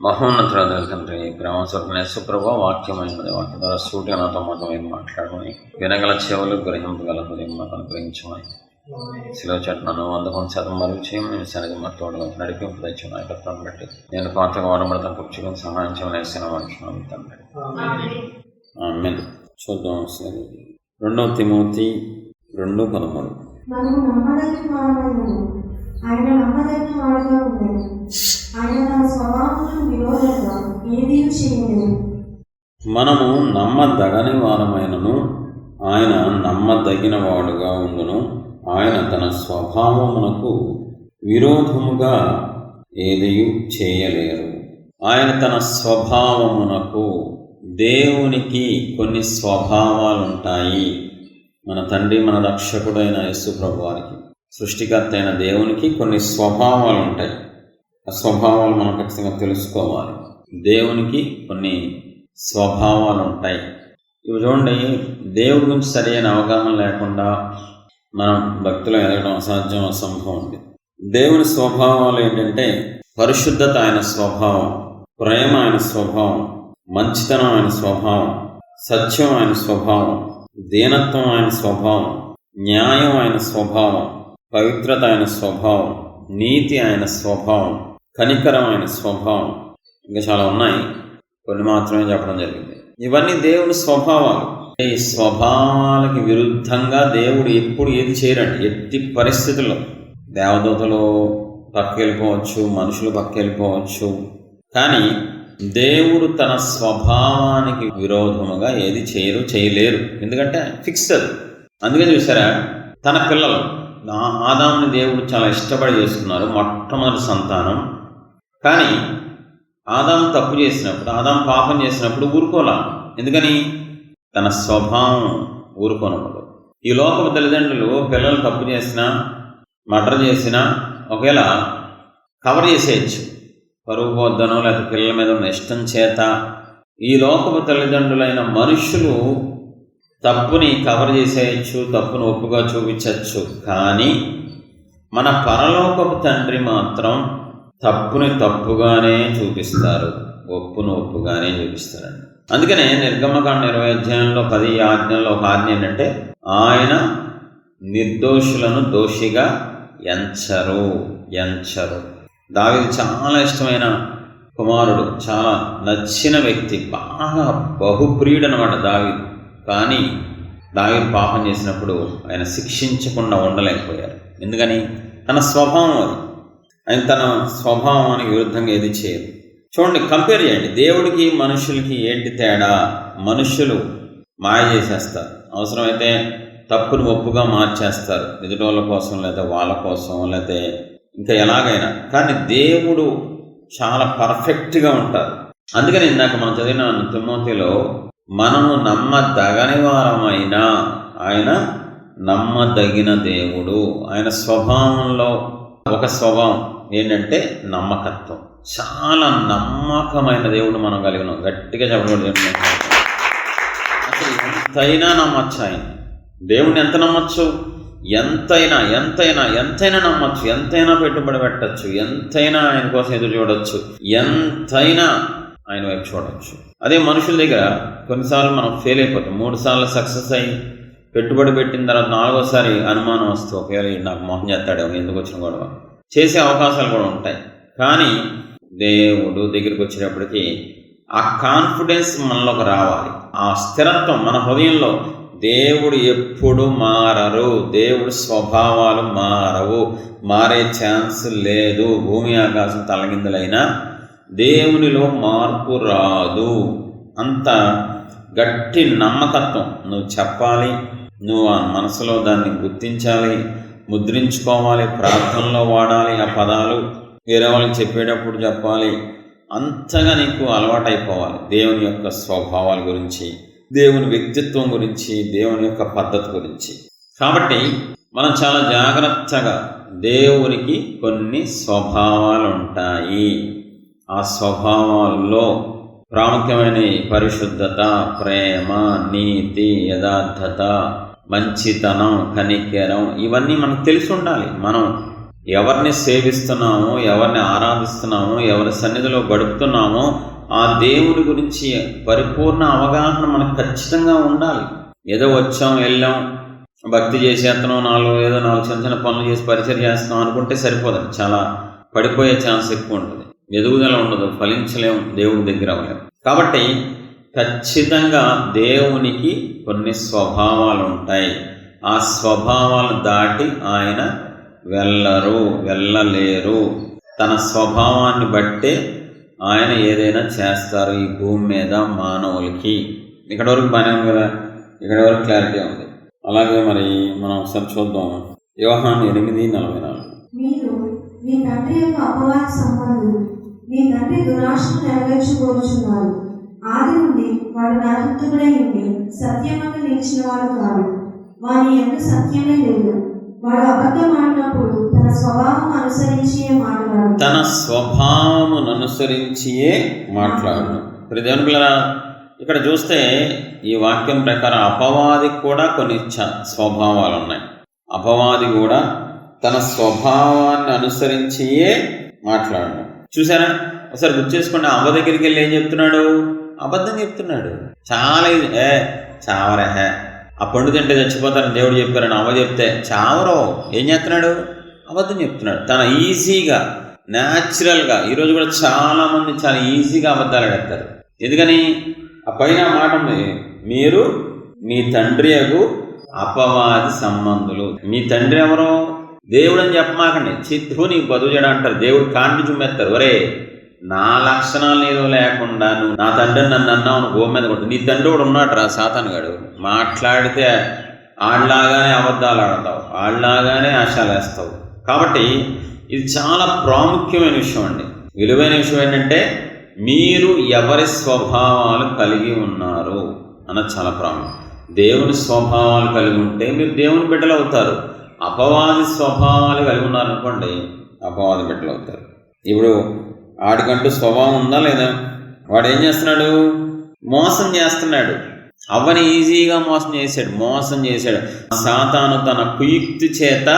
మహోన్నతుల తండ్రి ప్రేమస్వరూపణ సుప్రభ వాక్యమైనది వాక్య ద్వారా సూటి నాతో మాతో ఏం మాట్లాడమని వినగల చెవులు గ్రహింపగల హృదయం మాకు అనుగ్రహించమని శిలో చెట్టు వంద కొంత శాతం మరుగు చేయమని సరిగ్గా మా తోడు నడిపింపు తెచ్చిన నాయకత్వం బట్టి నేను పాతగా వాడబడతాను కూర్చుని సహాయం చేయలేసిన వేసిన తండ్రి చూద్దాం సరే రెండవ తిమోతి రెండు పదమూడు. ఆయన నమ్మదగిన వాడుగా ఆయన తన విరోధంగా చేయలేదు మనము నమ్మదగని వారమైనను ఆయన నమ్మదగిన వాడుగా ఉండును ఆయన తన స్వభావమునకు విరోధముగా ఏదియు చేయలేరు. ఆయన తన స్వభావమునకు దేవునికి కొన్ని స్వభావాలు ఉంటాయి మన తండ్రి మన రక్షకుడైన యేసు ప్రభు వారికి సృష్టికర్త అయిన దేవునికి కొన్ని స్వభావాలు ఉంటాయి స్వభావాలు మనం ఖచ్చితంగా తెలుసుకోవాలి. దేవునికి కొన్ని స్వభావాలు ఉంటాయి. ఇవి చూడండి దేవుడి గురించి సరైన అవగాహన లేకుండా మనం భక్తులు ఎదగడం అసాధ్యం అసంభవం ఉంది దేవుని స్వభావాలు ఏంటంటే పరిశుద్ధత ఆయన స్వభావం ప్రేమ ఆయన స్వభావం మంచితనం ఆయన స్వభావం సత్యం ఆయన స్వభావం దీనత్వం ఆయన స్వభావం న్యాయం ఆయన స్వభావం పవిత్రత ఆయన స్వభావం నీతి ఆయన స్వభావం కనికరమైన స్వభావం. ఇంకా చాలా ఉన్నాయి. కొన్ని మాత్రమే చెప్పడం జరిగింది. ఇవన్నీ దేవుని స్వభావాలు. ఈ స్వభావాలకి విరుద్ధంగా దేవుడు ఎప్పుడు ఏది చేయరండి ఎట్టి పరిస్థితుల్లో? దేవదూతలు పక్కెళ్ళిపోవచ్చు మనుషులు పక్కెళ్ళిపోవచ్చు. కానీ దేవుడు తన స్వభావానికి విరోధముగా ఏది చేయరు చేయలేరు. ఎందుకంటే ఫిక్స్డ్. అందుకని అందుకే చూసారా తన పిల్లలు. ఆదాముని దేవుడు చాలా ఇష్టపడి చేస్తున్నారు. మొట్టమొదటి సంతానం. కానీ ఆదాం తప్పు చేసినప్పుడు ఆదాం పాపం చేసినప్పుడు ఊరుకోలా. ఎందుకని? తన స్వభావం ఊరుకోనప్పుడు. ఈ లోకపు తల్లిదండ్రులు పిల్లలు తప్పు చేసినా మటర్ చేసినా ఒకవేళ కవర్ చేసేయచ్చు. పరువు పోద్దనో లేకపోతే పిల్లల మీద ఉన్న ఇష్టం చేత ఈ లోకపు తల్లిదండ్రులైన మనుషులు తప్పుని కవర్ చేసేయచ్చు తప్పును ఒప్పుగా చూపించవచ్చు కానీ మన పరలోకపు తండ్రి మాత్రం తప్పుని తప్పుగానే చూపిస్తారు. ఒప్పును ఒప్పుగానే చూపిస్తారండి. అందుకనే నిర్గమకాండ ఇరవై అధ్యాయంలో పది ఆజ్ఞల్లో ఒక ఆజ్ఞ ఏంటంటే ఆయన నిర్దోషులను దోషిగా ఎంచరు ఎంచరు. దావిది చాలా ఇష్టమైన కుమారుడు చాలా నచ్చిన వ్యక్తి బాగా బహుప్రియుడు అనమాట దావి కానీ దావి పాపం చేసినప్పుడు ఆయన శిక్షించకుండా ఉండలేకపోయారు. ఎందుకని? తన స్వభావం అది. ఆయన తన స్వభావానికి విరుద్ధంగా ఏది చేయరు చూడండి కంపేర్ చేయండి. దేవుడికి మనుషులకి ఏంటి తేడా? మనుషులు మాయ చేసేస్తారు. అవసరమైతే తప్పును ఒప్పుగా మార్చేస్తారు. ఎదుటోళ్ళ కోసం లేదా వాళ్ళ కోసం లేకపోతే ఇంకా ఎలాగైనా. కానీ దేవుడు చాలా పర్ఫెక్ట్గా ఉంటారు. అందుకని ఇందాక మనం చదివిన తిమ్మోతిలో మనము నమ్మదగని వారమైనా ఆయన నమ్మదగిన దేవుడు. ఆయన స్వభావంలో ఒక స్వభావం ఏంటంటే నమ్మకత్వం. చాలా నమ్మకమైన దేవుడు మనం కలిగి ఉన్నాం. గట్టిగా దేవుడు అసలు ఎంతైనా నమ్మచ్చు ఆయన. దేవుడిని ఎంత నమ్మచ్చు? ఎంతైనా ఎంతైనా ఎంతైనా నమ్మచ్చు. ఎంతైనా పెట్టుబడి పెట్టచ్చు. ఎంతైనా ఆయన కోసం ఎదురు చూడొచ్చు. ఎంతైనా ఆయన వైపు చూడవచ్చు అదే మనుషుల దగ్గర కొన్నిసార్లు మనం ఫెయిల్ అయిపోతాం. మూడు సార్లు సక్సెస్ అయ్యి పెట్టుబడి పెట్టిన తర్వాత నాలుగోసారి అనుమానం వస్తూ ఒకవేళ నాకు మోహం చేస్తాడేమో ఎందుకు వచ్చిన గొడవ? చేసే అవకాశాలు కూడా ఉంటాయి. కానీ దేవుడు దగ్గరికి వచ్చేటప్పటికి ఆ కాన్ఫిడెన్స్ మనలోకి రావాలి. ఆ స్థిరత్వం మన హృదయంలో దేవుడు ఎప్పుడు మారరు. దేవుడు స్వభావాలు మారవు. మారే ఛాన్స్ లేదు. భూమి ఆకాశం తలగిందులైనా దేవునిలో మార్పు రాదు. అంత గట్టి నమ్మకత్వం నువ్వు చెప్పాలి. నువ్వు ఆ మనసులో దాన్ని గుర్తించాలి ముద్రించుకోవాలి ప్రార్థనలో వాడాలి ఆ పదాలు వేరే వాళ్ళకి చెప్పేటప్పుడు చెప్పాలి. అంతగా నీకు అలవాటైపోవాలి దేవుని యొక్క స్వభావాల గురించి దేవుని వ్యక్తిత్వం గురించి దేవుని యొక్క పద్ధతి గురించి. కాబట్టి మనం చాలా జాగ్రత్తగా దేవునికి కొన్ని స్వభావాలు ఉంటాయి ఆ స్వభావాల్లో ప్రాముఖ్యమైన పరిశుద్ధత ప్రేమ నీతి యథార్థత మంచితనం కనికరం ఇవన్నీ మనకు తెలిసి ఉండాలి మనం ఎవరిని సేవిస్తున్నామో ఎవరిని ఆరాధిస్తున్నామో ఎవరి సన్నిధిలో గడుపుతున్నామో ఆ దేవుడి గురించి పరిపూర్ణ అవగాహన మనకు ఖచ్చితంగా ఉండాలి. ఏదో వచ్చాం వెళ్ళాం భక్తి చేసేస్తున్నాం నాలుగు ఏదో నాలుగు చిన్న చిన్న పనులు చేసి పరిచయం చేస్తున్నాం అనుకుంటే సరిపోదండి. చాలా పడిపోయే ఛాన్స్ ఎక్కువ ఉంటుంది. ఎదుగుదల ఉండదు ఫలించలేము దేవుడి దగ్గర అవ్వలేము కాబట్టి ఖచ్చితంగా దేవునికి కొన్ని స్వభావాలు ఉంటాయి ఆ స్వభావాలు దాటి ఆయన వెళ్ళరు వెళ్ళలేరు. తన స్వభావాన్ని బట్టే ఆయన ఏదైనా చేస్తారు ఈ భూమి మీద మానవులకి. ఇక్కడ వరకు బాగానే ఉంది కదా? ఇక్కడ వరకు క్లారిటీ ఉంది. అలాగే మరి మనం ఒకసారి చూద్దాం. వ్యవహాన్ ఎనిమిది నలభై నాలుగు. మీ తండ్రి యొక్క అపవాది సంబంధులు మీ తండ్రి దురాశను ఆది నుండి వాడు నరహంతుడై ఉండి సత్యమందు నిలిచిన వాడు కాదు వాని ఎంత సత్యమే లేదు. వాడు అబద్ధం ఆడినప్పుడు తన స్వభావం అనుసరించి మాట్లాడు. తన స్వభావం అనుసరించియే మాట్లాడు. ఇప్పుడు దేవుని ఇక్కడ చూస్తే ఈ వాక్యం ప్రకారం అపవాదికి కూడా కొన్ని స్వభావాలు ఉన్నాయి అపవాది కూడా తన స్వభావాన్ని అనుసరించియే మాట్లాడడం చూసారా ఒకసారి గుర్తు చేసుకోండి. అమ్మ దగ్గరికి వెళ్ళి ఏం చెప్తున్నాడు? అబద్ధం చెప్తున్నాడు. చాలా ఇది. ఏ చావరా హే. ఆ పండు తింటే చచ్చిపోతారని దేవుడు చెప్పారని అవ్వ చెప్తే చావరో ఏం చేస్తున్నాడు? అబద్ధం చెప్తున్నాడు. తన ఈజీగా న్యాచురల్గా ఈరోజు కూడా చాలామంది చాలా ఈజీగా అబద్ధాలు ఆడేస్తారు. ఎందుకని? ఆ పైన మాట మీరు మీ తండ్రి అపవాది సంబంధులు. మీ తండ్రి ఎవరో? దేవుడు అని చెప్పమాకండి. చిత్తు నీకు బదువు చేయడం అంటారు. దేవుడు కాండి చుమ్మేస్తారు. ఒరే నా లక్షణాలు ఏదో లేకుండా నువ్వు నా తండ్రి నన్ను అన్నావు నువ్వు భూమి మీద కొట్టు. నీ తండ్రి కూడా ఉన్నాడు రా సాతానుగాడు మాట్లాడితే ఆళ్ళలాగానే అబద్ధాలు ఆడతావు ఆళ్ళలాగానే ఆశాలు వేస్తావు. కాబట్టి ఇది చాలా ప్రాముఖ్యమైన విషయం అండి. విలువైన విషయం ఏంటంటే మీరు ఎవరి స్వభావాలు కలిగి ఉన్నారు అన్నది చాలా ప్రాముఖ్యం. దేవుని స్వభావాలు కలిగి ఉంటే మీరు దేవుని బిడ్డలు అవుతారు. అపవాది స్వభావాలు కలిగి ఉన్నారనుకోండి అపవాది బిడ్డలు అవుతారు. ఇప్పుడు ఆడికంటూ స్వభావం ఉందా లేదా? వాడు ఏం చేస్తున్నాడు? మోసం చేస్తున్నాడు. అవ్వని ఈజీగా మోసం చేశాడు మోసం చేశాడు. సాతాను తన కుయుక్తి చేత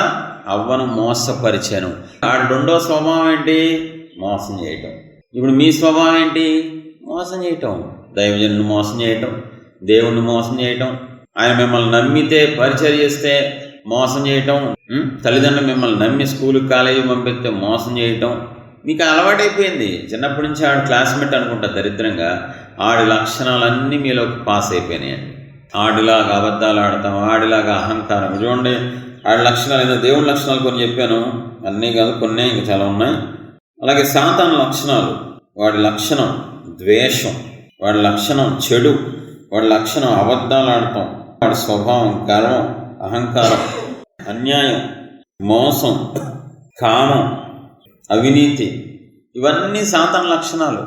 అవ్వను మోసపరిచాను. ఆడు రెండో స్వభావం ఏంటి? మోసం చేయటం. ఇప్పుడు మీ స్వభావం ఏంటి? మోసం చేయటం. దైవజనుని మోసం చేయటం దేవుణ్ణి మోసం చేయటం. ఆయన మిమ్మల్ని నమ్మితే పరిచయం చేస్తే మోసం చేయటం. తల్లిదండ్రులు మిమ్మల్ని నమ్మి స్కూల్కి కాలేజీ పంపిస్తే మోసం చేయటం. మీకు అలవాటైపోయింది. చిన్నప్పటి నుంచి ఆడు క్లాస్మేట్ అనుకుంటా దరిద్రంగా. ఆడి లక్షణాలన్నీ మీలోకి పాస్ అయిపోయినాయండి ఆడిలాగా అబద్ధాలు ఆడతాం ఆడిలాగా అహంకారం. చూడండి ఆడి లక్షణాలు ఏదో దేవుడి లక్షణాలు కొన్ని చెప్పాను. అన్నీ కాదు కొన్ని ఇంకా చాలా ఉన్నాయి. అలాగే సాతాన్ లక్షణాలు. వాడి లక్షణం ద్వేషం వాడి లక్షణం చెడు వాడి లక్షణం అబద్ధాలు ఆడటం వాడి స్వభావం గర్వం అహంకారం అన్యాయం మోసం కామం అవినీతి. ఇవన్నీ సాతాన్ లక్షణాలు.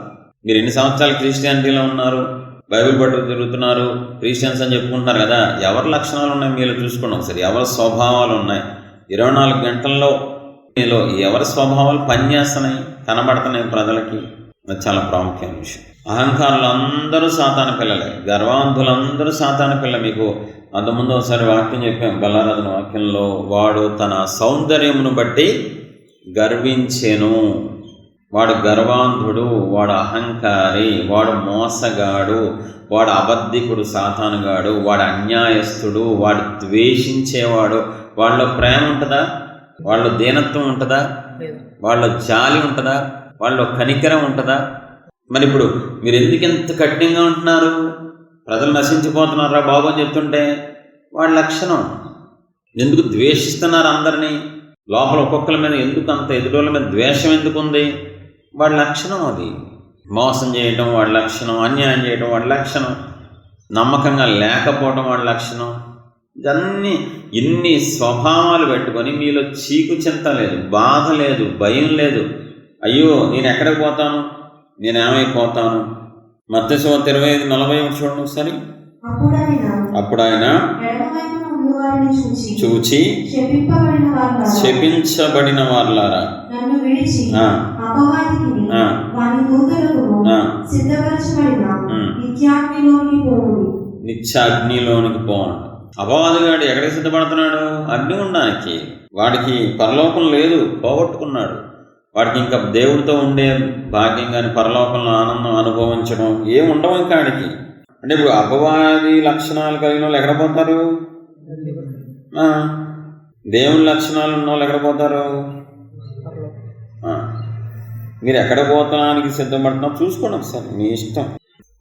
మీరు ఎన్ని సంవత్సరాలు క్రిస్టియానిటీలో ఉన్నారు? బైబిల్ పట్టు తిరుగుతున్నారు? క్రిస్టియన్స్ అని చెప్పుకుంటున్నారు కదా? ఎవరి లక్షణాలు ఉన్నాయి మీరు చూసుకోండి ఒకసారి. ఎవరి స్వభావాలు ఉన్నాయి? ఇరవై నాలుగు గంటల్లో మీలో ఎవరి స్వభావాలు పనిచేస్తున్నాయి? కనబడుతున్నాయి ప్రజలకి? అది చాలా ప్రాముఖ్యమైన విషయం. అహంకారులు అందరూ సాతాన పిల్లలే. గర్వాంధులందరూ సాతాన పిల్ల మీకు. అంతకుముందు ఒకసారి వాక్యం చెప్పాం. బల్లారాధన వాక్యంలో వాడు తన సౌందర్యమును బట్టి గర్వించెను. వాడు గర్వాంధుడు వాడు అహంకారి వాడు మోసగాడు వాడు అబద్ధికుడు సాతానుగాడు వాడు అన్యాయస్తుడు వాడు ద్వేషించేవాడు. వాళ్ళలో ప్రేమ ఉంటుందా? వాళ్ళలో దీనత్వం ఉంటుందా? వాళ్ళలో జాలి ఉంటుందా? వాళ్ళలో కనికరం ఉంటుందా? మరి ఇప్పుడు మీరు ఎందుకు ఎంత కఠినంగా ఉంటున్నారు? ప్రజలు నశించిపోతున్నారా బాబు అని చెప్తుంటే వాళ్ళ లక్షణం. ఎందుకు ద్వేషిస్తున్నారు అందరినీ? లోపల ఒక్కొక్కరి మీద ఎందుకు అంత ఎదురోళ్ళ మీద ద్వేషం ఎందుకు ఉంది? వాడి లక్షణం అది. మోసం చేయటం వాడి లక్షణం అన్యాయం చేయటం వాడి లక్షణం నమ్మకంగా లేకపోవడం వాడి లక్షణం. ఇదన్నీ ఇన్ని స్వభావాలు పెట్టుకొని మీలో చీకు చింత లేదు బాధ లేదు భయం లేదు. అయ్యో నేను ఎక్కడికి పోతాను? నేను ఏమైపోతాను మత్స్యవత ఇరవై ఐదు నలభై చూడండి ఒకసారి. అప్పుడు ఆయన చూచి శపించబడిన వాళ్ళారా నన్ను విడిచి ఆ, అపవాదికి ఆ, వాని దూతలకు ఆ, సిద్ధపరచబడిన. ఉమ్. నిత్యాగ్నిలోని పోవుడి. నిత్య అగ్నిలోనికి పోవండి. అపవాదిగాడు ఎక్కడికి సిద్ధపడుతున్నాడు? అగ్నిగుండానికి. వాడికి పరలోకం లేదు పోగొట్టుకున్నాడు. వాడికి ఇంకా దేవుడితో ఉండే భాగ్యం కానీ పరలోకంలో ఆనందం అనుభవించడం ఏం ఉండవు ఇంకా అంటే ఇప్పుడు అపవాది లక్షణాలు కలిగిన వాళ్ళు ఎక్కడ పోతారు? దేవుని లక్షణాలు ఉన్న వాళ్ళు ఎక్కడ పోతారు? మీరు ఎక్కడ పోతానికి సిద్ధపడుతున్నా చూసుకోండి ఒకసారి. మీ ఇష్టం.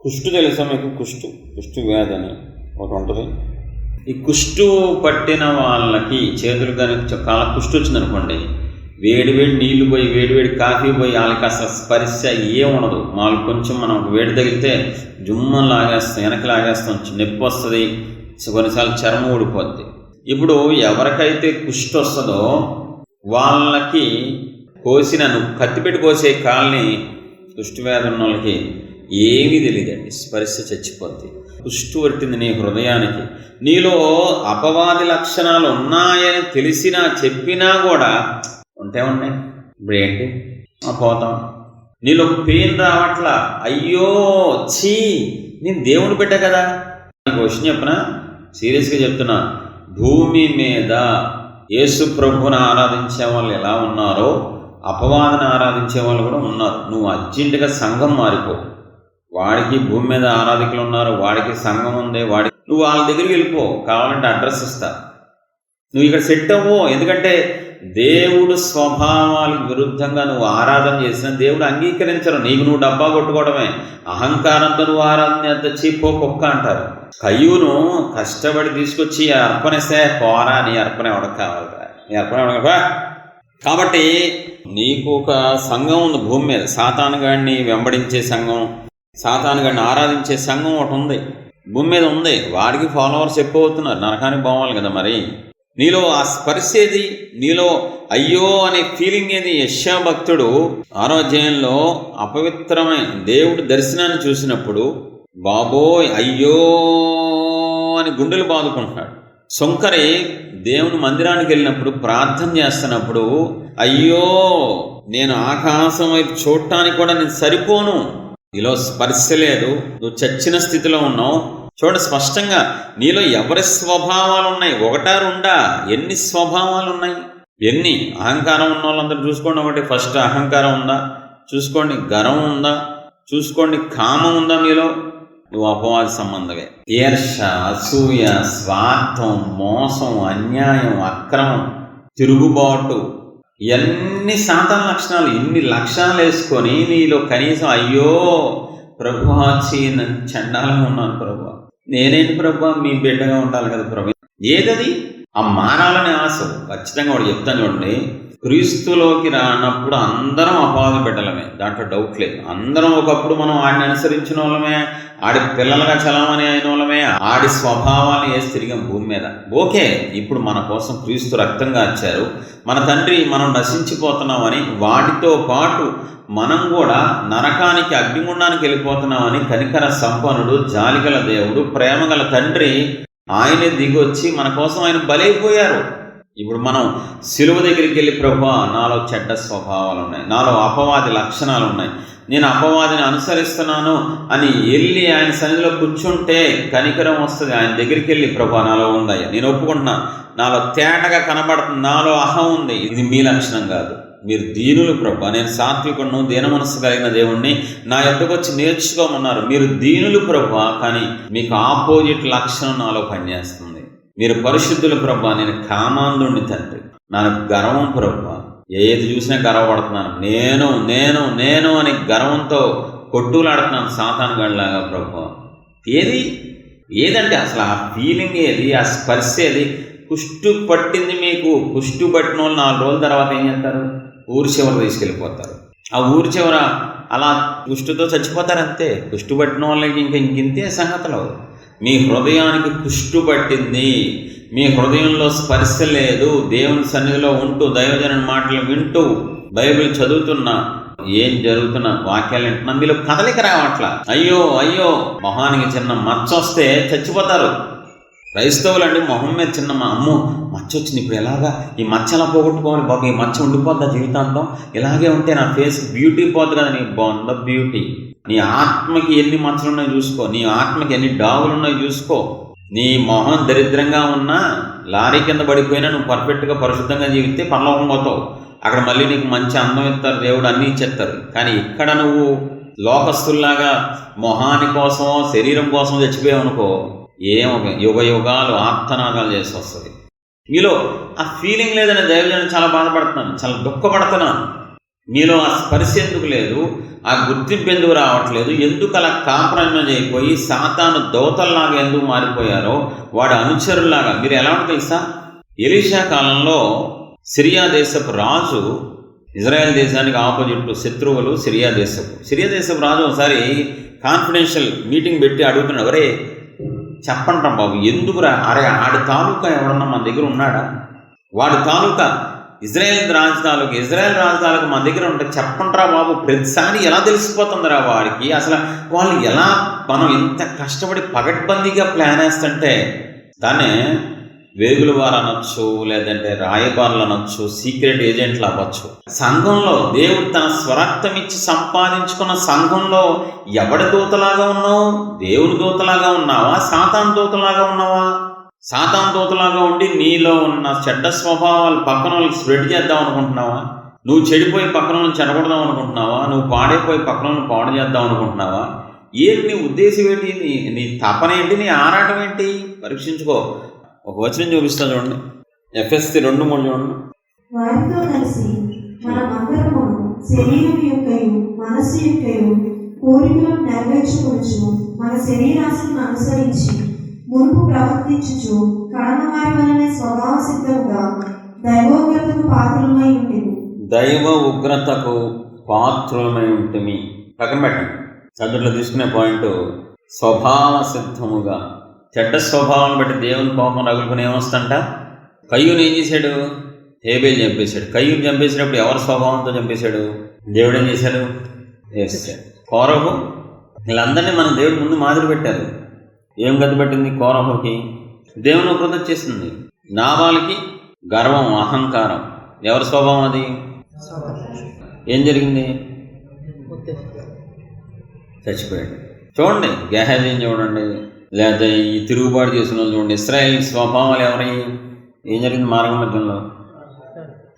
కుష్టు తెలుసా మీకు? కుష్టు. కుష్టు వ్యాధి అని ఒకటి ఉంటుంది. ఈ కుష్టు పట్టిన వాళ్ళకి చేతులు కానీ కాల కుష్టు వచ్చిందనుకోండి వేడి వేడి నీళ్ళు పోయి వేడి వేడి కాఫీ పోయి వాళ్ళకి అసలు స్పర్శ ఏం ఉండదు. మాకు కొంచెం మనం వేడి తగిలితే జుమ్మని లాగేస్తాం వెనక లాగేస్తాం నొప్పి వస్తుంది. కొన్నిసార్లు చర్మం ఊడిపోద్ది. ఇప్పుడు ఎవరికైతే కుష్టి వస్తుందో వాళ్ళకి కోసిన కత్తి కత్తిపెట్టి కోసే కాల్ని కుష్టి ఉన్న వాళ్ళకి ఏమీ తెలియదండి. స్పర్శ చచ్చిపోద్ది. కుష్టి పట్టింది నీ హృదయానికి. నీలో అపవాది లక్షణాలు ఉన్నాయని తెలిసినా చెప్పినా కూడా ఉంటే ఉన్నాయి ఇప్పుడు ఏంటి? ఆ, పోతాం. నీలో పెయిన్ రావట్లా. అయ్యో ఛీ! నేను దేవుడు పెట్టా కదా. నీకు క్వశ్చన్ చెప్పనా? సీరియస్గా చెప్తున్నా భూమి మీద యేసు ప్రభుని ఆరాధించే వాళ్ళు ఎలా ఉన్నారో అపవాదన ఆరాధించే వాళ్ళు కూడా ఉన్నారు. నువ్వు అర్జెంటుగా సంఘం మారిపో. వాడికి భూమి మీద ఆరాధికులు ఉన్నారు వాడికి సంఘం ఉంది వాడి నువ్వు వాళ్ళ దగ్గరికి వెళ్ళిపో కావాలంటే అడ్రస్ ఇస్తా. నువ్వు ఇక్కడ సెట్ అవ్వు ఎందుకంటే దేవుడు స్వభావాలకు విరుద్ధంగా నువ్వు ఆరాధన చేసిన దేవుడు అంగీకరించరు. నీకు నువ్వు డబ్బా కొట్టుకోవడమే. అహంకారంతో నువ్వు ఆరాధన చేస్తే చీపో కుక్క అంటారు. కయ్యూను కష్టపడి తీసుకొచ్చి అర్పణిస్తే పోరా నీ అర్పణ ఎవరికి కావాలరా నీ అర్పణ ఎవరికి కాబట్టి నీకు ఒక సంఘం ఉంది భూమి మీద సాతానుగాడిని వెంబడించే సంఘం సాతానుగాడిని ఆరాధించే సంఘం ఒకటి ఉంది భూమి మీద ఉంది వాడికి ఫాలోవర్స్ ఎక్కువ అవుతున్నారు నరకానికి పోవాలి కదా మరి నీలో ఆ స్పర్శ ఏది నీలో అయ్యో అనే ఫీలింగ్ ఏది యశా భక్తుడు ఆరోగ్యంలో అపవిత్రమైన దేవుడి దర్శనాన్ని చూసినప్పుడు బాబోయ్ అయ్యో అని గుండెలు బాదుకుంటున్నాడు. శంకరి దేవుని మందిరానికి వెళ్ళినప్పుడు ప్రార్థన చేస్తున్నప్పుడు అయ్యో నేను ఆకాశం వైపు చూడటానికి కూడా నేను సరిపోను. నీలో స్పర్శ లేదు నువ్వు చచ్చిన స్థితిలో ఉన్నావు. చూడ స్పష్టంగా నీలో ఎవరి స్వభావాలు ఉన్నాయి? ఒకటా రెండా? ఎన్ని స్వభావాలు ఉన్నాయి? ఎన్ని? అహంకారం ఉన్న వాళ్ళందరూ చూసుకోండి ఒకటి. ఫస్ట్ అహంకారం ఉందా? చూసుకోండి గర్వం ఉందా? చూసుకోండి కామం ఉందా మీలో నువ్వు సంబంధమే. ఈర్ష అసూయ స్వార్థం మోసం అన్యాయం అక్రమం తిరుగుబాటు ఎన్ని సాధన లక్షణాలు ఇన్ని లక్షణాలు వేసుకొని నీలో కనీసం అయ్యో ప్రభు చండాలంగా ఉన్నాను ప్రభు నేనేంటి ప్రభు మీ బిడ్డగా ఉండాలి కదా ప్రభు. ఏదది? ఆ మారాలనే ఆశ. ఖచ్చితంగా వాడు చెప్తాను చూడండి. క్రీస్తులోకి రానప్పుడు అందరం అపాద బిడ్డలమే. దాంట్లో డౌట్ లేదు. అందరం ఒకప్పుడు మనం ఆడిని అనుసరించిన వాళ్ళమే ఆడి పిల్లలుగా చలామణి అయిన వాళ్ళమే ఆడి స్వభావాన్ని వేసి తిరిగాం భూమి మీద. ఓకే ఇప్పుడు మన కోసం క్రీస్తు రక్తంగా వచ్చారు మన తండ్రి మనం నశించిపోతున్నామని వాటితో పాటు మనం కూడా నరకానికి అగ్నిగుండానికి వెళ్ళిపోతున్నామని కనికర సంపన్నుడు జాలిగల దేవుడు ప్రేమగల తండ్రి ఆయనే దిగొచ్చి మన కోసం ఆయన బలైపోయారు. ఇప్పుడు మనం సిలువ దగ్గరికి వెళ్ళి ప్రభు నాలో చెడ్డ స్వభావాలు ఉన్నాయి. నాలో అపవాది లక్షణాలు ఉన్నాయి. నేను అపవాదిని అనుసరిస్తున్నాను అని వెళ్ళి ఆయన సన్నిధిలో కూర్చుంటే కనికరం వస్తుంది. ఆయన దగ్గరికి వెళ్ళి ప్రభు నాలో ఉందయ్యా. నేను ఒప్పుకుంటున్నా. నాలో తేటగా కనబడుతుంది. నాలో అహం ఉంది. ఇది మీ లక్షణం కాదు. మీరు దీనులు ప్రభా. నేను సాత్వికుడును దీన మనస్సు కలిగిన దేవుణ్ణి నా ఎద్దకు వచ్చి నేర్చుకోమన్నారు. మీరు దీనులు ప్రభా కానీ మీకు ఆపోజిట్ లక్షణం నాలో పనిచేస్తుంది. మీరు పరిశుద్ధుల ప్రభా నేను కామాంధుణ్ణి తండ్రి. నాకు గర్వం ప్రభా. ఏది చూసినా గర్వపడుతున్నాను. నేను నేను నేను అని గర్వంతో కొట్టులాడుతున్నాను సాతాను గడిలాగా ప్రభా. ఏది? ఏదంటే అసలు ఆ ఫీలింగ్ ఏది? ఆ స్పర్శ ఏది? కుష్టు పట్టింది మీకు. కుష్టు పట్టిన వాళ్ళు నాలుగు రోజుల తర్వాత ఏం చేస్తారు? ఊరి చివర తీసుకెళ్ళిపోతారు. ఆ ఊరి చివర అలా కుష్టుతో చచ్చిపోతారు అంతే. కుష్టు పట్టిన వాళ్ళకి ఇంక ఇంకింతే సంగతులు. మీ హృదయానికి కుష్టు పట్టింది. మీ హృదయంలో స్పర్శ లేదు. దేవుని సన్నిధిలో ఉంటూ దైవజన మాటలు వింటూ బైబిల్ చదువుతున్నా ఏం జరుగుతున్న వాక్యాలు వింటున్నా మీలో కదలిక రావట్లా? అయ్యో అయ్యో మొహానికి చిన్న మచ్చ వస్తే చచ్చిపోతారు. క్రైస్తవులు అండి మొహం మీద చిన్న మా అమ్మో మచ్చ వచ్చింది ఇప్పుడు ఎలాగా? ఈ మచ్చ ఎలా పోగొట్టుకోవాలి బాబు ఈ మచ్చ ఉండిపోద్దా జీవితాంతం? ఇలాగే ఉంటే నా ఫేస్ బ్యూటీ పోద్ది కదా నీ బాగుందా బ్యూటీ. నీ ఆత్మకి ఎన్ని మచ్చలు ఉన్నాయో చూసుకో. నీ ఆత్మకి ఎన్ని డాగులున్నాయో చూసుకో. నీ మొహం దరిద్రంగా ఉన్నా లారీ కింద పడిపోయినా నువ్వు పర్ఫెక్ట్గా పరిశుద్ధంగా జీవితే పరలోకం పోతావు. అక్కడ మళ్ళీ నీకు మంచి అందం ఇస్తారు దేవుడు అన్నీ ఇచ్చేస్తారు. కానీ ఇక్కడ నువ్వు లోకస్తుల్లాగా మొహాని కోసం శరీరం కోసం చచ్చిపోయావు అనుకో ఏమో యుగ యుగాలు ఆర్తనాదాలు చేసి వస్తుంది. మీలో ఆ ఫీలింగ్ లేదని దైవజనం చాలా బాధపడుతున్నాను చాలా దుఃఖపడుతున్నాను. మీలో ఆ స్పర్శ ఎందుకు లేదు? ఆ గుర్తింపు ఎందుకు రావట్లేదు? ఎందుకు అలా కాంప్రమైజ్ అయిపోయి సాతాను దోతల్లాగా ఎందుకు మారిపోయారో వాడు అనుచరుల్లాగా. మీరు ఎలా ఉంటుంది తెలుసా? ఎలీషా కాలంలో సిరియా దేశపు రాజు ఇజ్రాయెల్ దేశానికి ఆపోజిట్ శత్రువులు సిరియా దేశపు. సిరియా దేశపు రాజు ఒకసారి కాన్ఫిడెన్షియల్ మీటింగ్ పెట్టి అడుగుతున్నాడు ఒరే చెప్పంటాం బాబు ఎందుకురా? అరే ఆడి తాలూకా ఎవడన్నా మన దగ్గర ఉన్నాడా? వాడి తాలూకా ఇజ్రాయెల్ రాజధానులకు ఇజ్రాయెల్ రాజధానులకు మన దగ్గర ఉంటే చెప్పండిరా బాబు ప్రతిసారి ఎలా తెలిసిపోతుందిరా వారికి? అసలు వాళ్ళు ఎలా మనం ఇంత కష్టపడి పగడ్బందీగా ప్లాన్ వేస్తుంటే దాన్ని వేగుల వారు అనొచ్చు లేదంటే రాయబారులు అనొచ్చు సీక్రెట్ ఏజెంట్లు అవ్వచ్చు. సంఘంలో దేవుడు తన స్వరక్తం ఇచ్చి సంపాదించుకున్న సంఘంలో ఎవడి దూతలాగా ఉన్నావు? దేవుని దూతలాగా ఉన్నావా? సాతాన్ దూతలాగా ఉన్నావా? సాతాన్ దూతలాగా ఉండి నీలో ఉన్న చెడ్డ స్వభావాలు పక్కన వాళ్ళకి స్ప్రెడ్ చేద్దాం అనుకుంటున్నావా? నువ్వు చెడిపోయి పక్కన వాళ్ళని చెడగొడదాం అనుకుంటున్నావా? నువ్వు పాడైపోయి పక్కన వాళ్ళని పాడు చేద్దాం అనుకుంటున్నావా? ఏంటి నీ ఉద్దేశం ఏంటి? నీ నీ తపన ఏంటి? నీ ఆరాటం ఏంటి? పరీక్షించుకో. ఒక వచనం చూపిస్తాను చూడండి. ఎఫ్ఎస్సి రెండు మూడు చూడండి. వారితో కలిసి మనమందరము శరీరం యొక్కయు మనస్సు యొక్కయు కోరికలను నెరవేర్చుకోవచ్చు మన శరీరాశను అనుసరించి మునుపు ప్రవర్తించుచు కడమవారి వలనే స్వభావ సిద్ధంగా దైవోగ్రతకు పాత్రమై ఉంటుంది దైవ ఉగ్రతకు పాత్రమై ఉంటుంది పక్కన పెట్టండి. చదువులో తీసుకునే పాయింట్ స్వభావ సిద్ధముగా. చెడ్డ స్వభావం బట్టి దేవుని కోపం రగులుకుని ఏమొస్తంట కయ్యూని ఏం చేశాడు? హేబేలు చంపేశాడు. కయ్యూని చంపేసినప్పుడు ఎవరి స్వభావంతో చంపేశాడు? దేవుడు ఏం చేశాడు? వేసేసాడు వీళ్ళందరినీ మన దేవుడు ముందు మాదిరి పెట్టారు ఏం గదిపెట్టింది కోరహుకి దేవుని కృత చేసింది నామాలకి గర్వం అహంకారం. ఎవరి స్వభావం అది? ఏం జరిగింది? చచ్చిపోయాడు. చూడండి గెహజీని చూడండి లేదా ఈ తిరుగుబాటు చేసిన వాళ్ళు చూడండి ఇస్రాయేల్ స్వభావాలు ఎవరి? ఏం జరిగింది మార్గ మధ్యంలో?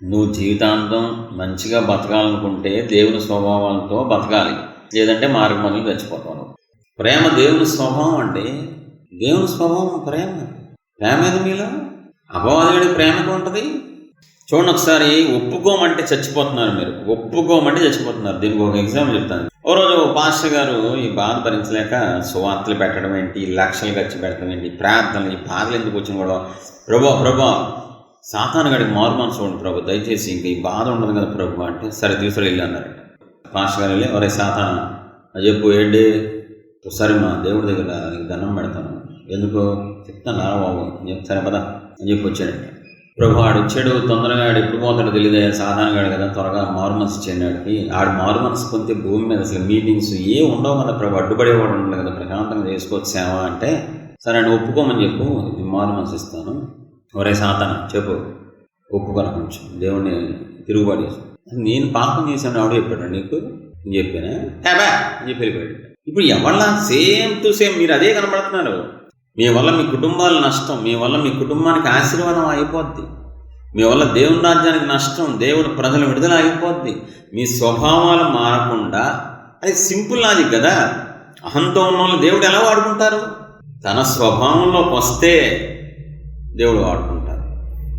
నువ్వు జీవితాంతం మంచిగా బతకాలనుకుంటే దేవుని స్వభావాలతో బతకాలి. లేదంటే మార్గ మధ్యలో చచ్చిపోతావు. ప్రేమ దేవుని స్వభావం అంటే దేవుని స్వభావం ప్రేమ. ప్రేమ ఏది మీలో? అపవాదుడి ప్రేమకు ఉంటుంది? చూడండి ఒకసారి ఒప్పుకోమంటే చచ్చిపోతున్నారు మీరు. ఒప్పుకోమంటే చచ్చిపోతున్నారు. దీనికి ఒక ఎగ్జాంపుల్ చెప్తాను. ఓ రోజు పాస్టర్ గారు ఈ బాధ భరించలేక సువార్తలు పెట్టడం ఏంటి? లక్షలు ఖర్చు పెట్టడం ఏంటి? ప్రార్థనలు ఈ బాధలు ఎందుకు వచ్చిన కూడా? ప్రభా ప్రభా సాతాను గడికి మారు మనసు చూడండి ప్రభు. దయచేసి ఇంక ఈ బాధ ఉండదు కదా ప్రభు అంటే సరే తీసుకుని వెళ్ళి అన్నారట పాస్టర్ గారు వెళ్ళి ఒరే సాతాను చెప్పు ఏంటి? ఒకసారి మా దేవుడి దగ్గర దండం పెడతాను. ఎందుకో చెప్తాను రా బాబు సరే పదా అని చెప్పి వచ్చాడు. ప్రభు ఆడు వచ్చాడు తొందరగా ఆడు ఎప్పుడు పోతాడో తెలియదే సాధారణగాడు కదా త్వరగా మారు మనసు ఇచ్చాడు ఆడికి. ఆడు మారు మనసు పొందితే భూమి మీద అసలు మీటింగ్స్ ఏ ఉండవు కదా ప్రభు అడ్డుపడేవాడు ఉండదు కదా ప్రశాంతంగా చేసుకోవచ్చు సేవ అంటే సరే అని ఒప్పుకోమని చెప్పు మారుమనసు మారు మనసు ఇస్తాను. ఒరే సాతాన చెప్పు. ఒప్పుకోను కొంచెం దేవుణ్ణి తిరుగుబాటు నేను పాపం చేశాను ఆవిడ చెప్పాడు నీకు? నేను హ్యాబా అని చెప్పి వెళ్ళిపోయాడు. ఇప్పుడు ఎవళ్ళ సేమ్ టు సేమ్ మీరు అదే కనబడుతున్నారు. మీ వల్ల మీ కుటుంబాల నష్టం మీ వల్ల మీ కుటుంబానికి ఆశీర్వాదం అయిపోద్ది. మీ వల్ల దేవుని రాజ్యానికి నష్టం దేవుడు ప్రజల విడుదల అయిపోద్ది. మీ స్వభావాలు మారకుండా అది సింపుల్ లాజిక్ కదా. అహంతో ఉన్న వాళ్ళు దేవుడు ఎలా వాడుకుంటారు? తన స్వభావంలోకి వస్తే దేవుడు వాడుకుంటారు.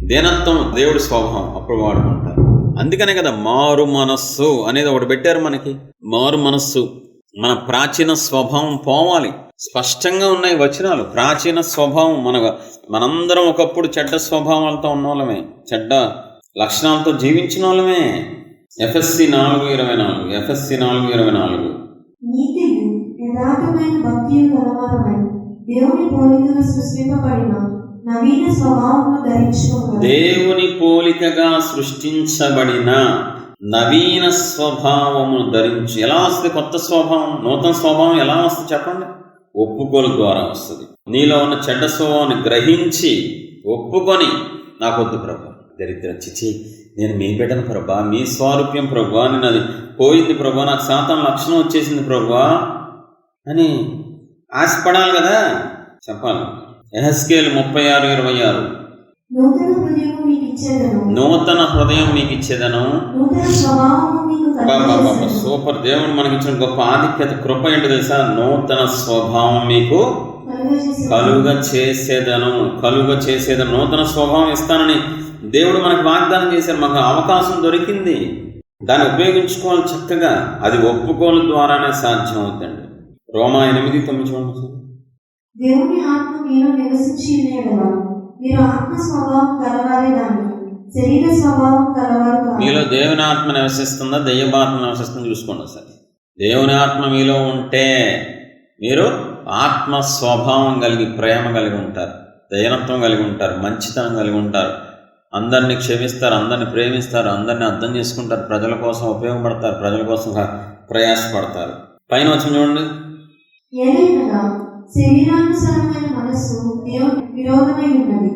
దీనత్వం దేవుడి స్వభావం అప్పుడు వాడుకుంటారు. అందుకనే కదా మారు మనస్సు అనేది ఒకటి పెట్టారు మనకి. మారు మనస్సు. మన ప్రాచీన స్వభావం పోవాలి. స్పష్టంగా ఉన్నాయి వచనాలు. ప్రాచీన స్వభావం మన మనందరం ఒకప్పుడు చెడ్డ స్వభావాలతో ఉన్న వాళ్ళమే చెడ్డ లక్షణాలతో జీవించిన వాళ్ళమే ఎఫ్ఎస్సి నాలుగు ఇరవై నాలుగు ఎఫ్ఎస్సి నాలుగు ఇరవై నాలుగు. దేవుని పోలికగా సృష్టించబడిన నవీన స్వభావమును ధరించి ఎలా వస్తుంది కొత్త స్వభావం? నూతన స్వభావం ఎలా వస్తుంది చెప్పండి? ఒప్పుకోలు ద్వారా వస్తుంది. నీలో ఉన్న చెడ్డ స్వభావాన్ని గ్రహించి ఒప్పుకొని నాకొద్దు ప్రభా దరిద్ర చిచి నేను మీ బిడ్డను ప్రభా మీ స్వారూప్యం ప్రభా నేను అది పోయింది ప్రభా నాకు శాతం లక్షణం వచ్చేసింది ప్రభా అని ఆశపడాలి కదా? చెప్పాలి. ఎన్ఎస్కేలు ముప్పై ఆరు ఇరవై ఆరు. నూతన హృదయం మీకు ఇచ్చేదను నూతన హృదయం మీకు ఇచ్చేదను నూతన స్వభావము మీకు బాబా కలుగజేసేదను. సూపర్. దేవుడు మనకి ఇచ్చిన గొప్ప ఆధిక్యత కృప ఏంటి తెలుసా? నూతన స్వభావం మీకు. కలుగ చేసేదను. కలుగ చేసేదను నూతన స్వభావం ఇస్తానని దేవుడు మనకు వాగ్దానం చేశారు. మాకు అవకాశం దొరికింది. దాన్ని ఉపయోగించుకోవాలి చక్కగా. అది ఒప్పుకోలు ద్వారానే సాధ్యం అవుతుందండి రోమా ఎనిమిది తొమ్మిది చూడండి. దేవుని ఆత్మ మీలో నివసించి మీరు ఆత్మ స్వభావం కలవారే గాని శరీర స్వభావం కలవారు. మీలో దేవుని ఆత్మ నివసిస్తుందా? దెయ్యబాత్మ నివసిస్తుందా? చూసుకోండి సార్ దేవుని ఆత్మ మీలో ఉంటే మీరు ఆత్మ స్వభావం కలిగి ప్రేమ కలిగి ఉంటారు. దయనత్వం కలిగి ఉంటారు. మంచితనం కలిగి ఉంటారు. అందరినీ క్షమిస్తారు అందరిని ప్రేమిస్తారు అందరిని అర్థం చేసుకుంటారు. ప్రజల కోసం ఉపయోగపడతారు ప్రజల కోసం ప్రయాసపడతారు. పైన వచ్చి చూడండి. శరీరానుసరమైన మనస్సు దేవుని విరోధమై ఉన్నది.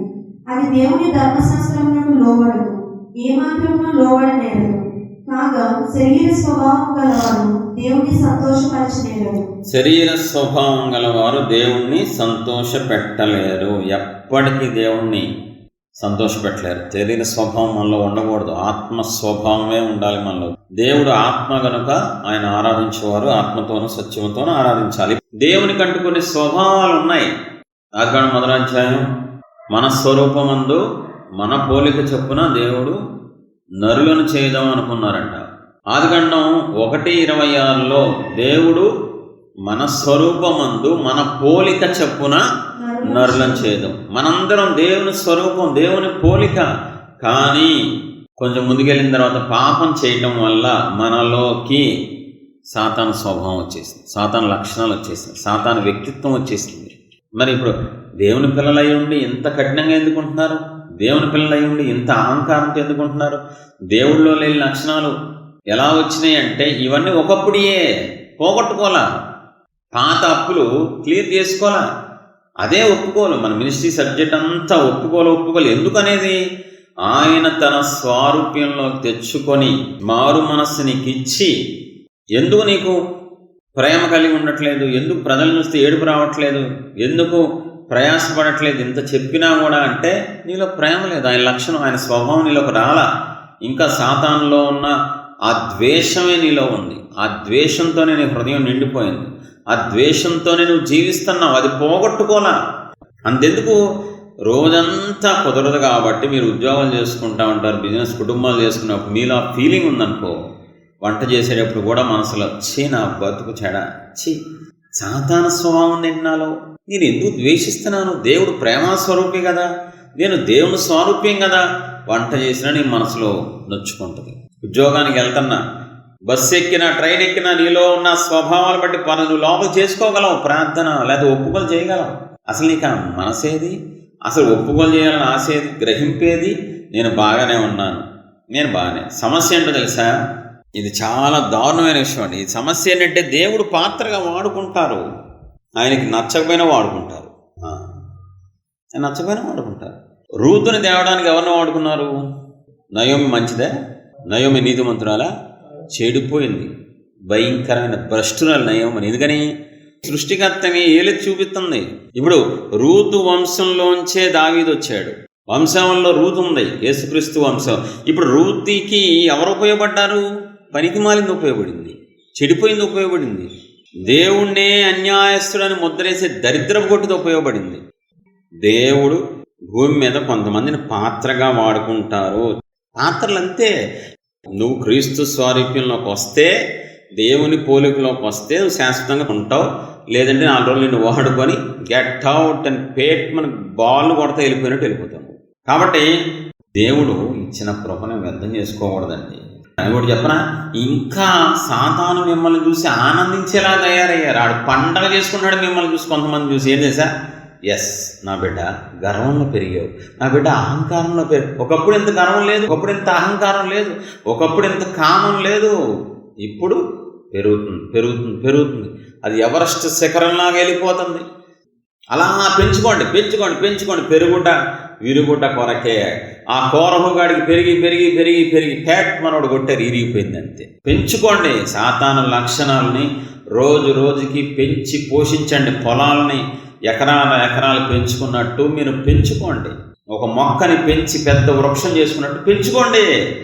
అది దేవుని ధర్మశాస్త్రములకు లోబడదు. ఏమాత్రమును లోబడనేరదు కాగా శరీర స్వభావం గలవారు దేవుని సంతోషపరచలేరు. శరీర స్వభావం గలవారు దేవుణ్ణి సంతోష పెట్టలేరు ఎప్పటికీ దేవుణ్ణి సంతోషపెట్టలేరు. శరీర స్వభావం మనలో ఉండకూడదు. ఆత్మ స్వభావమే ఉండాలి మనలో. దేవుడు ఆత్మ గనుక ఆయన ఆరాధించేవారు ఆత్మతోనూ సత్యంతోనూ ఆరాధించాలి. దేవునికి అంటూ కొన్ని స్వభావాలు ఉన్నాయి. ఆదికాండ మొదటి మన స్వరూపమందు మన పోలిక చొప్పున దేవుడు నరులను చేయదాం అనుకున్నారంట. ఆదిగండం ఒకటి ఇరవై ఆరులో దేవుడు మన స్వరూపమందు మన పోలిక చొప్పున నరులను చేయదాం. మనందరం దేవుని స్వరూపం దేవుని పోలిక. కానీ కొంచెం ముందుకెళ్ళిన తర్వాత పాపం చేయటం వల్ల మనలోకి సాతాను స్వభావం వచ్చేసింది. సాతాను లక్షణాలు వచ్చేసింది. సాతాను వ్యక్తిత్వం వచ్చేసింది. మరి ఇప్పుడు దేవుని పిల్లలై ఉండి ఇంత కఠినంగా ఎందుకుంటున్నారు దేవుని పిల్లలై ఉండి ఇంత అహంకారంతో ఎందుకుంటున్నారు దేవుళ్ళలో లేని లక్షణాలు ఎలా వచ్చినాయి అంటే ఇవన్నీ ఒకప్పుడే పోగొట్టుకోలా పాత అప్పులు క్లియర్ చేసుకోవాలా? అదే ఒప్పుకోలు మన మినిస్ట్రీ సబ్జెక్ట్ అంతా ఒప్పుకోలు ఒప్పుకోలు ఎందుకనేది? ఆయన తన స్వారూప్యంలోకి తెచ్చుకొని మారు మనస్సునికిచ్చి ఇచ్చి ఎందుకు నీకు ప్రేమ కలిగి ఉండట్లేదు? ఎందుకు ప్రజల చూస్తే ఏడుపు రావట్లేదు? ఎందుకు ప్రయాసపడట్లేదు? ఇంత చెప్పినా కూడా అంటే నీలో ప్రేమ లేదు. ఆయన లక్షణం ఆయన స్వభావం నీలోకి రాలా. ఇంకా సాతానులో ఉన్న ఆ ద్వేషమే నీలో ఉంది. ఆ ద్వేషంతోనే నీ హృదయం నిండిపోయింది. ఆ ద్వేషంతోనే నువ్వు జీవిస్తున్నావు. అది పోగొట్టుకోలా అంతెందుకు? రోజంతా కుదరదు కాబట్టి మీరు ఉద్యోగాలు చేసుకుంటా ఉంటారు బిజినెస్ కుటుంబాలు చేసుకున్నప్పుడు మీలో ఆ ఫీలింగ్ ఉందనుకో వంట చేసేటప్పుడు కూడా మనసులో చీ నా బతుకు చెడ చీ సాతాన స్వభావం నిన్నాలో నేను ఎందుకు ద్వేషిస్తున్నాను? దేవుడు ప్రేమస్వరూపి కదా. నేను దేవుని స్వరూప్యం కదా. వంట చేసినా నీ మనసులో నొచ్చుకుంటుంది. ఉద్యోగానికి వెళ్తున్నా బస్సు ఎక్కినా ట్రైన్ ఎక్కినా నీలో ఉన్న స్వభావాలు బట్టి పనులు లోపల చేసుకోగలం ప్రార్థన లేదా ఒప్పుకోలు చేయగలం అసలు నీకు ఆ మనసేది అసలు ఒప్పుకోలు చేయాలని ఆశేది గ్రహింపేది నేను బాగానే ఉన్నాను. నేను బాగానే. సమస్య ఏంటో తెలుసా? ఇది చాలా దారుణమైన విషయం అండి. ఈ సమస్య ఏంటంటే దేవుడు పాత్రగా వాడుకుంటారు. ఆయనకి నచ్చకపోయినా వాడుకుంటారు. ఆయన నచ్చకపోయినా వాడుకుంటారు. రూతుని తేవడానికి ఎవరిని వాడుకున్నారు? నయోమి మంచిదే? నయోమి నీతిమంతురాలా? చెడిపోయింది. భయంకరమైన భ్రష్టురాలు నయమని ఎందుకని? సృష్టికర్తని ఏలి చూపిస్తుంది. ఇప్పుడు రూతు వంశంలోంచే దావీదు వచ్చాడు. వంశంలో రూతు ఉంది. యేసుక్రీస్తు వంశం. ఇప్పుడు రూతికి ఎవరు ఉపయోగపడ్డారు? పనికి మాలింది ఉపయోగపడింది. చెడిపోయింది ఉపయోగపడింది. దేవుణ్ణే అన్యాయస్తుడని ముద్రేసే దరిద్రపు కొట్టుది ఉపయోగపడింది. దేవుడు భూమి మీద కొంతమందిని పాత్రగా వాడుకుంటారు. పాత్రలు అంతే నువ్వు క్రీస్తు స్వారూప్యంలోకి వస్తే దేవుని పోలికలోకి వస్తే నువ్వు శాశ్వతంగా ఉంటావు. లేదంటే నాలుగు రోజులు నిన్ను వాడుకొని గెట్ అవుట్ అండ్ పేట్ మన బాల్ కొడతా వెళ్ళిపోయినట్టు వెళ్ళిపోతాము కాబట్టి దేవుడు ఇచ్చిన కృపను వ్యర్థం చేసుకోకూడదండి. అని కూడా చెప్పనా? ఇంకా సాతాను మిమ్మల్ని చూసి ఆనందించేలా తయారయ్యారు. ఆడు పండగ చేసుకున్నాడు మిమ్మల్ని చూసి కొంతమంది చూసి. ఏం చేశా ఎస్ నా బిడ్డ గర్వంలో పెరిగావు. నా బిడ్డ అహంకారంలో పెరిగి ఒకప్పుడు ఇంత గర్వం లేదు ఒకప్పుడు ఇంత అహంకారం లేదు ఒకప్పుడు ఇంత కామం లేదు. ఇప్పుడు పెరుగుతుంది పెరుగుతుంది పెరుగుతుంది. అది ఎవరెస్ట్ శిఖరంలాగా వెళ్ళిపోతుంది. అలా పెంచుకోండి పెంచుకోండి పెంచుకోండి. పెరుగుట విరుగుట కొరకే. ఆ కోరహుగాడికి పెరిగి పెరిగి పెరిగి పెరిగి ఫ్యాట్ మనోడు కొట్టారు ఇరిగిపోయింది అంతే. పెంచుకోండి సాతాను లక్షణాలని రోజు రోజుకి పెంచి పోషించండి పొలాలని ఎకరాల ఎకరాలు పెంచుకున్నట్టు మీరు పెంచుకోండి. ఒక మొక్కని పెంచి పెద్ద వృక్షం చేసుకున్నట్టు పెంచుకోండి.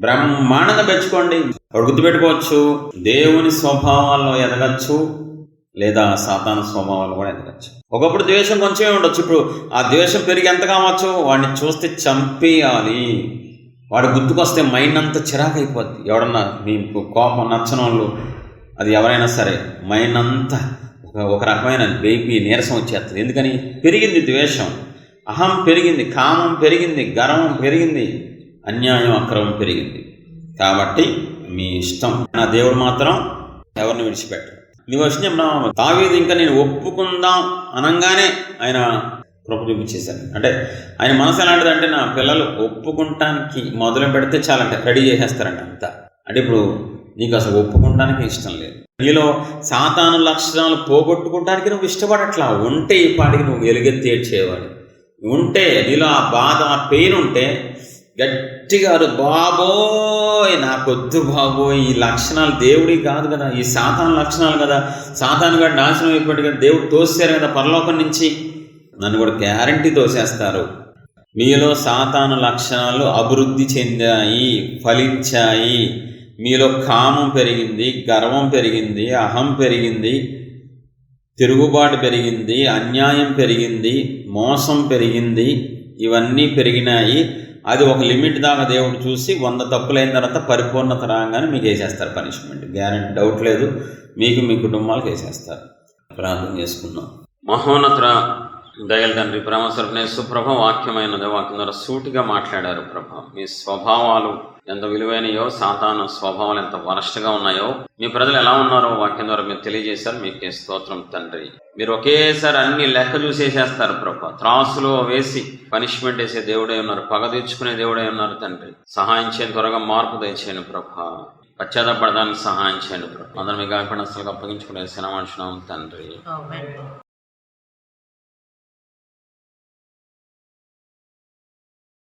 బ్రహ్మాండంగా పెంచుకోండి. గుర్తుపెట్టుకోవచ్చు దేవుని స్వభావాల్లో ఎదగచ్చు లేదా సాతాన స్వభావాలు కూడా ఎదగచ్చు. ఒకప్పుడు ద్వేషం కొంచెమే ఉండొచ్చు. ఇప్పుడు ఆ ద్వేషం పెరిగి ఎంత కావచ్చు? వాడిని చూస్తే చంపేయాలి. వాడు గుర్తుకొస్తే మైండ్ అంతా చిరాకు అయిపోద్ది ఎవడన్నా మీకు కోపం నచ్చని వాళ్ళు అది ఎవరైనా సరే మైండ్ అంతా ఒక రకమైన బేబీ నీరసం వచ్చేస్తుంది. ఎందుకని? పెరిగింది ద్వేషం. అహం పెరిగింది కామం పెరిగింది గర్వం పెరిగింది అన్యాయం అక్రమం పెరిగింది. కాబట్టి మీ ఇష్టం నా దేవుడు మాత్రం ఎవరిని విడిచిపెట్టరు నువ్వు వచ్చి తావీది ఇంకా నేను ఒప్పుకుందాం అనగానే ఆయన కృప చూపించేశాను అంటే ఆయన మనసు ఎలాంటిదంటే నా పిల్లలు ఒప్పుకుంటానికి మొదలు పెడితే చాలంటే రెడీ చేసేస్తారంట అంతా. అంటే ఇప్పుడు నీకు అసలు ఒప్పుకుంటానికి ఇష్టం లేదు. నీలో సాతాను లక్షణాలు పోగొట్టుకోవడానికి నువ్వు ఇష్టపడట్లా? ఉంటే ఈ పాటికి నువ్వు ఎలుగెత్తేడ్చేవాడు ఉంటే నీలో ఆ బాధ ఆ పెయిన్ ఉంటే గట్టిగా బాబోయ్ బాబోయ్ నాకొద్దు బాబోయ్ ఈ లక్షణాలు దేవుడి కాదు కదా ఈ సాతాను లక్షణాలు కదా సాతాను గారు నాశనం అయిపోయాడు కదా దేవుడు తోసారు కదా పరలోకం నుంచి. నన్ను కూడా గ్యారంటీ తోసేస్తారు. మీలో సాతాను లక్షణాలు అభివృద్ధి చెందాయి ఫలించాయి. మీలో కామం పెరిగింది గర్వం పెరిగింది అహం పెరిగింది తిరుగుబాటు పెరిగింది అన్యాయం పెరిగింది మోసం పెరిగింది ఇవన్నీ పెరిగినాయి. అది ఒక లిమిట్ దాకా దేవుడు చూసి వంద తప్పులైన తర్వాత పరిపూర్ణత రాగానే మీకు వేసేస్తారు పనిష్మెంట్. గ్యారంటీ డౌట్ లేదు. మీకు మీ కుటుంబాలకు వేసేస్తారు. ప్రార్థన చేసుకున్నాం మహోన్నత దయల తండ్రి ప్రభా సుప్రభ వాక్యమైనది వాక్యం ద్వారా సూటిగా మాట్లాడారు ప్రభ. మీ స్వభావాలు ఎంత విలువైనయో సాతాను స్వభావాలు ఎంత వరస్ట్గా ఉన్నాయో మీ ప్రజలు ఎలా ఉన్నారో వాక్యం ద్వారా మీరు తెలియజేశారు. మీకే స్తోత్రం తండ్రి. మీరు ఒకేసారి అన్ని లెక్క చూసేసేస్తారు ప్రభు. త్రాసులో వేసి పనిష్మెంట్ వేసే దేవుడే ఉన్నారు పగ తెచ్చుకునే దేవుడే ఉన్నారు తండ్రి. సహాయం చేయని త్వరగా మార్పు దయచేయను ప్రభ. పశ్చాత్తపడడానికి సహాయం చేయండి ప్రభు. అందరం మీ గాయపడిన అసలు అప్పగించుకునే సినిమా తండ్రి.